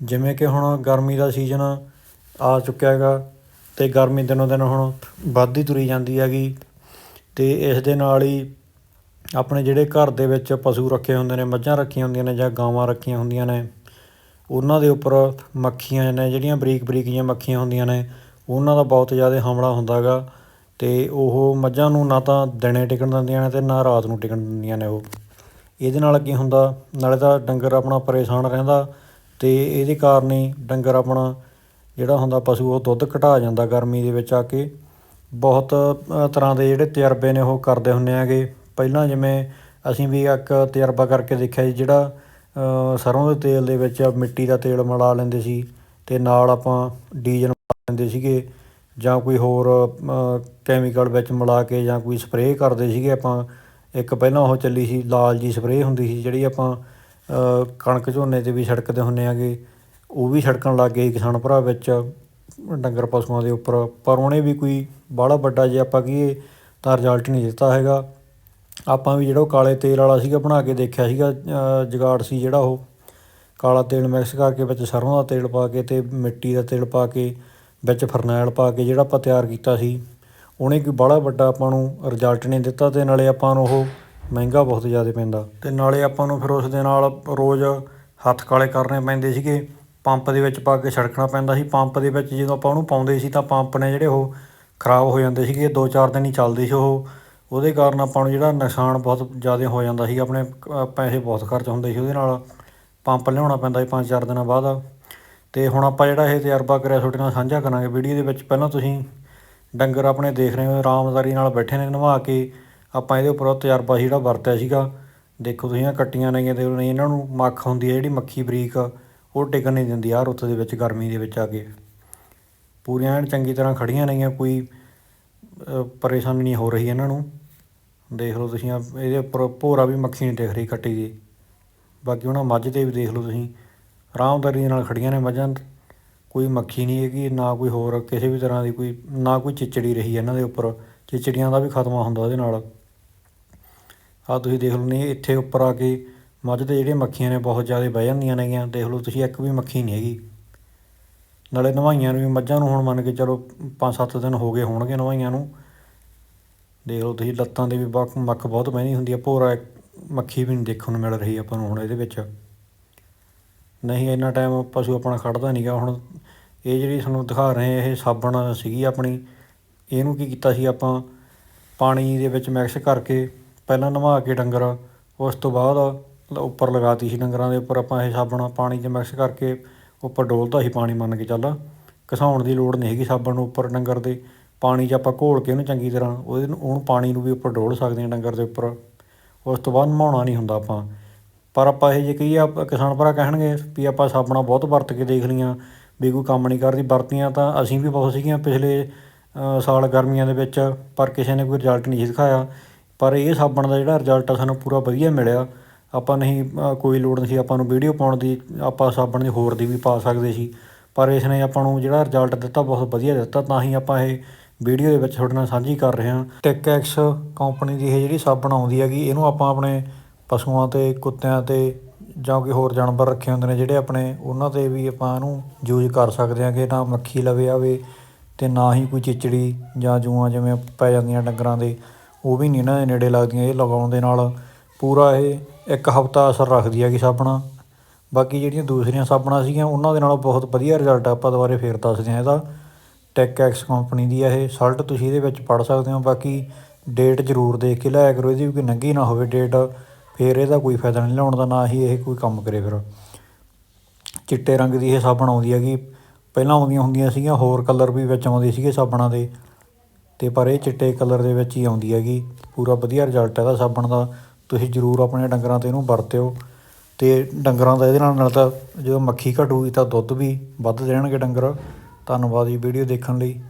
ਜਿਵੇਂ ਕਿ ਹੁਣ ਗਰਮੀ ਦਾ ਸੀਜ਼ਨ ਆ ਚੁੱਕਿਆ ਹੈਗਾ ਅਤੇ ਗਰਮੀ ਦਿਨੋਂ ਦਿਨ ਹੁਣ ਵੱਧਦੀ ਤੁਰੀ ਜਾਂਦੀ ਹੈਗੀ ਅਤੇ ਇਸ ਦੇ ਨਾਲ ਹੀ ਆਪਣੇ ਜਿਹੜੇ ਘਰ ਦੇ ਵਿੱਚ ਪਸ਼ੂ ਰੱਖੇ ਹੁੰਦੇ ਨੇ, ਮੱਝਾਂ ਰੱਖੀਆਂ ਹੁੰਦੀਆਂ ਨੇ ਜਾਂ ਗਾਵਾਂ ਰੱਖੀਆਂ ਹੁੰਦੀਆਂ ਨੇ, ਉਹਨਾਂ ਦੇ ਉੱਪਰ ਮੱਖੀਆਂ ਨੇ, ਜਿਹੜੀਆਂ ਬਰੀਕ ਬਰੀਕ ਜਿਹੀਆਂ ਮੱਖੀਆਂ ਹੁੰਦੀਆਂ ਨੇ, ਉਹਨਾਂ ਦਾ ਬਹੁਤ ਜ਼ਿਆਦਾ ਹਮਲਾ ਹੁੰਦਾ ਹੈਗਾ ਅਤੇ ਉਹ ਮੱਝਾਂ ਨੂੰ ਨਾ ਤਾਂ ਦਿਨੇ ਟਿਕਣ ਦਿੰਦੀਆਂ ਨੇ ਅਤੇ ਨਾ ਰਾਤ ਨੂੰ ਟਿਕਣ ਦਿੰਦੀਆਂ ਨੇ ਉਹ। ਇਹਦੇ ਨਾਲ ਕੀ ਹੁੰਦਾ, ਨਾਲੇ ਤਾਂ ਡੰਗਰ ਆਪਣਾ ਪਰੇਸ਼ਾਨ ਰਹਿੰਦਾ ਅਤੇ ਇਹਦੇ ਕਾਰਨ ਹੀ ਡੰਗਰ ਆਪਣਾ ਜਿਹੜਾ ਹੁੰਦਾ ਪਸ਼ੂ, ਉਹ ਦੁੱਧ ਘਟਾ ਜਾਂਦਾ ਗਰਮੀ ਦੇ ਵਿੱਚ ਆ ਕੇ। ਬਹੁਤ ਤਰ੍ਹਾਂ ਦੇ ਜਿਹੜੇ ਤਜਰਬੇ ਨੇ ਉਹ ਕਰਦੇ ਹੁੰਦੇ ਹੈਗੇ। ਪਹਿਲਾਂ ਜਿਵੇਂ ਅਸੀਂ ਵੀ ਇੱਕ ਤਜਰਬਾ ਕਰਕੇ ਦੇਖਿਆ ਜੀ, ਜਿਹੜਾ ਸਰ੍ਹੋਂ ਦੇ ਤੇਲ ਦੇ ਵਿੱਚ ਮਿੱਟੀ ਦਾ ਤੇਲ ਮਿਲਾ ਲੈਂਦੇ ਸੀ ਅਤੇ ਨਾਲ ਆਪਾਂ ਡੀਜ਼ਲ ਮਿਲਾ ਲੈਂਦੇ ਸੀਗੇ ਜਾਂ ਕੋਈ ਹੋਰ ਕੈਮੀਕਲ ਵਿੱਚ ਮਿਲਾ ਕੇ ਜਾਂ ਕੋਈ ਸਪਰੇਅ ਕਰਦੇ ਸੀਗੇ ਆਪਾਂ। ਇੱਕ ਪਹਿਲਾਂ ਉਹ ਚੱਲੀ ਸੀ, ਲਾਲ ਜੀ ਸਪਰੇਅ ਹੁੰਦੀ ਸੀ ਜਿਹੜੀ ਆਪਾਂ ਕਣਕ ਝੋਨੇ 'ਤੇ ਵੀ ਛਿੜਕਦੇ ਹੁੰਦੇ ਹੈਗੇ। ਉਹ ਵੀ ਛਿੜਕਣ ਲੱਗ ਗਏ ਕਿਸਾਨ ਭਰਾ ਵਿੱਚ, ਡੰਗਰ ਪਸ਼ੂਆਂ ਦੇ ਉੱਪਰ। ਪਰ ਉਹਨੇ ਵੀ ਕੋਈ ਬਾਹਲਾ ਵੱਡਾ ਜੇ ਆਪਾਂ ਕਹੀਏ ਤਾਂ ਰਿਜ਼ਲਟ ਨਹੀਂ ਦਿੱਤਾ ਹੈਗਾ। ਆਪਾਂ ਵੀ ਜਿਹੜਾ ਉਹ ਕਾਲੇ ਤੇਲ ਵਾਲਾ ਸੀਗਾ ਬਣਾ ਕੇ ਦੇਖਿਆ ਸੀਗਾ ਜਗਾੜ ਸੀ ਜਿਹੜਾ ਉਹ। ਕਾਲਾ ਤੇਲ ਮਿਕਸ ਕਰਕੇ ਵਿੱਚ ਸਰੋਂ ਦਾ ਤੇਲ ਪਾ ਕੇ ਅਤੇ ਮਿੱਟੀ ਦਾ ਤੇਲ ਪਾ ਕੇ, ਵਿੱਚ ਫਰਨੈਲ ਪਾ ਕੇ ਜਿਹੜਾ ਆਪਾਂ ਤਿਆਰ ਕੀਤਾ ਸੀ। ਉਹਨੇ ਕੋਈ ਬਾਹਲਾ ਵੱਡਾ ਆਪਾਂ ਨੂੰ ਰਿਜ਼ਲਟ ਨਹੀਂ ਦਿੱਤਾ ਅਤੇ ਨਾਲੇ ਆਪਾਂ ਨੂੰ ਉਹ ਮਹਿੰਗਾ ਬਹੁਤ ਜ਼ਿਆਦਾ ਪੈਂਦਾ। ਅਤੇ ਨਾਲੇ ਆਪਾਂ ਨੂੰ ਫਿਰ ਉਸ ਦੇ ਨਾਲ ਰੋਜ਼ ਹੱਥ ਕਾਲੇ ਕਰਨੇ ਪੈਂਦੇ ਸੀਗੇ। ਪੰਪ ਦੇ ਵਿੱਚ ਪਾ ਕੇ ਛਿੜਕਣਾ ਪੈਂਦਾ ਸੀ। ਪੰਪ ਦੇ ਵਿੱਚ ਜਦੋਂ ਆਪਾਂ ਉਹਨੂੰ ਪਾਉਂਦੇ ਸੀ ਤਾਂ ਪੰਪ ਨੇ ਜਿਹੜੇ ਉਹ ਖਰਾਬ ਹੋ ਜਾਂਦੇ ਸੀਗੇ। ਦੋ ਚਾਰ ਦਿਨ ਹੀ ਚੱਲਦੇ ਸੀ ਉਹ। ਉਹਦੇ ਕਾਰਨ ਆਪਾਂ ਨੂੰ ਜਿਹੜਾ ਨੁਕਸਾਨ ਬਹੁਤ ਜ਼ਿਆਦਾ ਹੋ ਜਾਂਦਾ ਸੀ ਆਪਣੇ ਪੈਸੇ ਬਹੁਤ ਖਰਚ ਹੁੰਦੇ ਸੀ ਉਹਦੇ ਨਾਲ। ਪੰਪ ਲਿਆਉਣਾ ਪੈਂਦਾ ਸੀ ਪੰਜ ਚਾਰ ਦਿਨਾਂ ਬਾਅਦ। ਅਤੇ ਹੁਣ ਆਪਾਂ ਜਿਹੜਾ ਇਹ ਤਜਰਬਾ ਕਰਿਆ ਤੁਹਾਡੇ ਨਾਲ ਸਾਂਝਾ ਕਰਾਂਗੇ। ਵੀਡੀਓ ਦੇ ਵਿੱਚ ਪਹਿਲਾਂ ਤੁਸੀਂ ਡੰਗਰ ਆਪਣੇ ਦੇਖ ਰਹੇ ਹੋ। ਆਰਾਮਦਾਰੀ ਨਾਲ ਬੈਠੇ ਨੇ, ਨਵਾ ਕੇ ਆਪਾਂ ਇਹਦੇ ਉੱਪਰ ਤਜਰਬਾ ਸੀ ਜਿਹੜਾ ਵਰਤਿਆ ਸੀਗਾ। ਦੇਖੋ ਤੁਸੀਂ ਆਹ ਕੱਟੀਆਂ ਨੇਗੀਆਂ ਤੇ ਨਹੀਂ ਇਹਨਾਂ ਨੂੰ ਮੱਖ ਹੁੰਦੀ ਹੈ ਜਿਹੜੀ ਮੱਖੀ ਬਰੀਕ, ਉਹ ਟਿਕਣ ਨਹੀਂ ਦਿੰਦੀ ਆਹ ਰੁੱਤ ਦੇ ਵਿੱਚ, ਗਰਮੀ ਦੇ ਵਿੱਚ ਆ ਕੇ। ਪੂਰੀਆਂ ਐਨ ਚੰਗੀ ਤਰ੍ਹਾਂ ਖੜੀਆਂ ਨੇਗੀਆਂ, ਕੋਈ ਪਰੇਸ਼ਾਨੀ ਨਹੀਂ ਹੋ ਰਹੀ ਇਹਨਾਂ ਨੂੰ। ਦੇਖ ਲਓ ਤੁਸੀਂ ਆਹ ਇਹਦੇ ਉੱਪਰ ਭੋਰਾ ਵੀ ਮੱਖੀ ਨਹੀਂ ਦਿਖ ਰਹੀ ਕੱਟੀ ਦੀ। ਬਾਕੀ ਉਹਨਾਂ ਮੱਝ 'ਤੇ ਵੀ ਦੇਖ ਲਓ ਤੁਸੀਂ, ਆਰਾਮਦਾਰੀ ਦੇ ਨਾਲ ਖੜੀਆਂ ਨੇ ਮੱਝਾਂ। ਕੋਈ ਮੱਖੀ ਨਹੀਂ ਹੈਗੀ, ਨਾ ਕੋਈ ਹੋਰ ਕਿਸੇ ਵੀ ਤਰ੍ਹਾਂ ਦੀ ਕੋਈ, ਨਾ ਕੋਈ ਚਿਚੜੀ ਰਹੀ ਇਹਨਾਂ ਦੇ ਉੱਪਰ। ਚਿਚੜੀਆਂ ਦਾ ਵੀ ਖਤਮਾ ਹੁੰਦਾ ਉਹਦੇ ਨਾਲ। ਆਹ ਤੁਸੀਂ ਦੇਖ ਲਓ ਨਹੀਂ ਇੱਥੇ ਉੱਪਰ ਆ ਕੇ ਮੱਝ ਦੇ ਜਿਹੜੇ ਮੱਖੀਆਂ ਨੇ ਬਹੁਤ ਜ਼ਿਆਦਾ ਬਹਿ ਜਾਂਦੀਆਂ ਨੇਗੀਆਂ। ਦੇਖ ਲਓ ਤੁਸੀਂ, ਇੱਕ ਵੀ ਮੱਖੀ ਨਹੀਂ ਹੈਗੀ। ਨਾਲੇ ਨਵਾਈਆਂ ਨੂੰ ਵੀ ਮੱਝਾਂ ਨੂੰ ਹੁਣ ਮੰਨ ਕੇ ਚਲੋ ਪੰਜ ਸੱਤ ਦਿਨ ਹੋ ਗਏ ਹੋਣਗੇ ਨਵਾਈਆਂ ਨੂੰ। ਦੇਖ ਲਓ ਤੁਸੀਂ, ਲੱਤਾਂ ਦੇ ਵੀ ਬਕ ਮੱਖ ਬਹੁਤ ਬਹਿੰਦੀ ਹੁੰਦੀ ਆ। ਭੋਰਾ ਇੱਕ ਮੱਖੀ ਵੀ ਨਹੀਂ ਦੇਖਣ ਨੂੰ ਮਿਲ ਰਹੀ ਆਪਾਂ ਨੂੰ ਹੁਣ ਇਹਦੇ ਵਿੱਚ। ਨਹੀਂ, ਇੰਨਾ ਟਾਈਮ ਪਸ਼ੂ ਆਪਣਾ ਖੜਦਾ ਨਹੀਂਗਾ ਹੁਣ ਇਹ ਜਿਹੜੀ ਤੁਹਾਨੂੰ ਦਿਖਾ ਰਹੇ ਇਹ ਸਾਬਣ ਸੀਗੀ ਆਪਣੀ। ਇਹਨੂੰ ਕੀ ਕੀਤਾ ਸੀ ਆਪਾਂ, ਪਾਣੀ ਦੇ ਵਿੱਚ ਮਿਕਸ ਕਰਕੇ ਪਹਿਲਾਂ ਨਵਾ ਕੇ ਡੰਗਰ, ਉਸ ਤੋਂ ਬਾਅਦ ਉੱਪਰ ਲਗਾਤੀ ਸੀ ਡੰਗਰਾਂ ਦੇ ਉੱਪਰ ਆਪਾਂ ਇਹ ਸਾਬਣ, ਪਾਣੀ 'ਚ ਮਿਕਸ ਕਰਕੇ ਉੱਪਰ ਡੋਲਤਾ ਸੀ ਪਾਣੀ ਮੰਨ ਕੇ ਚੱਲ। ਘਸਾਉਣ ਦੀ ਲੋੜ ਨਹੀਂ ਹੈਗੀ ਸਾਬਣ ਨੂੰ ਉੱਪਰ ਡੰਗਰ ਦੇ। ਪਾਣੀ 'ਚ ਆਪਾਂ ਘੋਲ ਕੇ ਉਹਨੂੰ ਚੰਗੀ ਤਰ੍ਹਾਂ ਉਹਦੇ ਨੂੰ, ਉਹਨੂੰ ਪਾਣੀ ਨੂੰ ਵੀ ਉੱਪਰ ਡੋਲ ਸਕਦੇ ਹਾਂ ਡੰਗਰ ਦੇ ਉੱਪਰ। ਉਸ ਤੋਂ ਬਾਅਦ ਨਹਾਉਣਾ ਨਹੀਂ ਹੁੰਦਾ ਆਪਾਂ। ਪਰ ਆਪਾਂ ਇਹ ਜੇ ਕਹੀਏ ਕਿਸਾਨ ਭਰਾ ਕਹਿਣਗੇ ਵੀ ਆਪਾਂ ਸਾਬਣਾਂ ਬਹੁਤ ਵਰਤ ਕੇ ਦੇਖ ਲਈਆਂ। ਵੀ ਕੋਈ ਕੰਮ ਨਹੀਂ ਕਰਦੀ, ਵਰਤੀਆਂ ਤਾਂ ਅਸੀਂ ਵੀ ਬਹੁਤ ਸੀਗੀਆਂ ਪਿਛਲੇ ਸਾਲ ਗਰਮੀਆਂ ਦੇ ਵਿੱਚ, ਪਰ ਕਿਸੇ ਨੇ ਕੋਈ ਰਿਜ਼ਲਟ ਨਹੀਂ ਸੀ ਦਿਖਾਇਆ। ਪਰ ਇਹ ਸਾਬਣ ਦਾ ਜਿਹੜਾ ਰਿਜ਼ਲਟ ਆ, ਸਾਨੂੰ ਪੂਰਾ ਵਧੀਆ ਮਿਲਿਆ। ਆਪਾਂ ਨਹੀਂ ਕੋਈ ਲੋੜ ਨਹੀਂ ਸੀ ਆਪਾਂ ਨੂੰ ਵੀਡੀਓ ਪਾਉਣ ਦੀ, ਆਪਾਂ ਸਾਬਣ ਦੀ ਹੋਰ ਦੀ ਵੀ ਪਾ ਸਕਦੇ ਸੀ। ਪਰ ਇਸ ਨੇ ਆਪਾਂ ਨੂੰ ਜਿਹੜਾ ਰਿਜ਼ਲਟ ਦਿੱਤਾ, ਬਹੁਤ ਵਧੀਆ ਦਿੱਤਾ। ਤਾਂ ਹੀ ਆਪਾਂ ਇਹ ਵੀਡੀਓ ਦੇ ਵਿੱਚ ਤੁਹਾਡੇ ਨਾਲ ਸਾਂਝੀ ਕਰ ਰਹੇ ਹਾਂ। ਟਿਕਐਕਸ ਕੰਪਨੀ ਦੀ ਇਹ ਜਿਹੜੀ ਸਾਬਣ ਆਉਂਦੀ ਹੈਗੀ, ਇਹਨੂੰ ਆਪਾਂ ਆਪਣੇ ਪਸ਼ੂਆਂ ਤੇ, ਕੁੱਤਿਆਂ ਤੇ ਜਾਂ ਕੋਈ ਹੋਰ ਜਾਨਵਰ ਰੱਖੇ ਹੁੰਦੇ ਨੇ, ਜਿਹੜੇ ਆਪਣੇ ਉਹਨਾਂ ਤੇ ਵੀ ਆਪਾਂ ਇਹਨੂੰ ਯੂਜ਼ ਕਰ ਸਕਦੇ ਹਾਂ ਕਿ ਨਾ ਮੱਖੀ ਲਵੇ ਆਵੇ ਤੇ ਨਾ ਹੀ ਕੋਈ ਚਿਚੜੀ ਜਾਂ ਜੂਆਂ ਜਿਵੇਂ ਪੈ ਜਾਂਦੀਆਂ ਡੰਗਰਾਂ ਦੇ। ਉਹ ਵੀ ਨਹੀਂ ਇਹਨਾਂ ਦੇ ਨੇੜੇ ਲੱਗਦੀਆਂ ਇਹ ਲਗਾਉਣ ਦੇ ਨਾਲ। ਪੂਰਾ ਇਹ ਇੱਕ ਹਫ਼ਤਾ ਅਸਰ ਰੱਖਦੀ ਹੈਗੀ ਸਾਬਣਾਂ। ਬਾਕੀ ਜਿਹੜੀਆਂ ਦੂਸਰੀਆਂ ਸਾਬਣਾਂ ਸੀਗੀਆਂ, ਉਹਨਾਂ ਦੇ ਨਾਲੋਂ ਬਹੁਤ ਵਧੀਆ ਰਿਜ਼ਲਟ ਆਪਾਂ ਦੁਬਾਰੇ ਫੇਰ ਦੱਸਦੇ ਹਾਂ ਇਹਦਾ। ਟੈਕ ਐਕਸ ਕੰਪਨੀ ਦੀ ਆ ਇਹ ਸਲਟ ਤੁਸੀਂ ਇਹਦੇ ਵਿੱਚ ਪੜ ਸਕਦੇ ਹੋ। ਬਾਕੀ ਡੇਟ ਜ਼ਰੂਰ ਦੇਖ ਕੇ ਲਾਇਆ ਕਰੋ। ਇਹਦੀ ਵੀ ਕੋਈ ਨੰਗੀ ਨਾ ਹੋਵੇ ਡੇਟ ਫੇਰ ਇਹਦਾ ਕੋਈ ਫਾਇਦਾ ਨਹੀਂ ਲਾਉਣ ਦਾ, ਨਾ ਹੀ ਇਹ ਕੋਈ ਕੰਮ ਕਰੇ ਫਿਰ। ਚਿੱਟੇ ਰੰਗ ਦੀ ਇਹ ਸਾਬਣ ਆਉਂਦੀ ਹੈਗੀ। ਪਹਿਲਾਂ ਆਉਂਦੀਆਂ ਹੁੰਦੀਆਂ ਸੀਗੀਆਂ, ਹੋਰ ਕਲਰ ਵੀ ਵਿੱਚ ਆਉਂਦੇ ਸੀਗੇ ਸਾਬਣਾਂ ਦੇ। ਅਤੇ ਪਰ ਇਹ ਚਿੱਟੇ ਕਲਰ ਦੇ ਵਿੱਚ ਹੀ ਆਉਂਦੀ ਹੈਗੀ। ਪੂਰਾ ਵਧੀਆ ਰਿਜ਼ਲਟ ਇਹਦਾ ਸਾਬਣ ਦਾ। ਤੁਸੀਂ ਜ਼ਰੂਰ ਆਪਣੇ ਡੰਗਰਾਂ ਤੇ ਇਹਨੂੰ ਵਰਤਿਓ। ਅਤੇ ਡੰਗਰਾਂ ਦਾ ਇਹਦੇ ਨਾਲ ਨਾਲ ਤਾਂ ਜਦੋਂ ਮੱਖੀ ਘਟੂਗੀ ਤਾਂ ਦੁੱਧ ਵੀ ਵੱਧ ਦੇਣਗੇ ਡੰਗਰ। ਧੰਨਵਾਦ ਜੀ ਵੀਡੀਓ ਦੇਖਣ ਲਈ।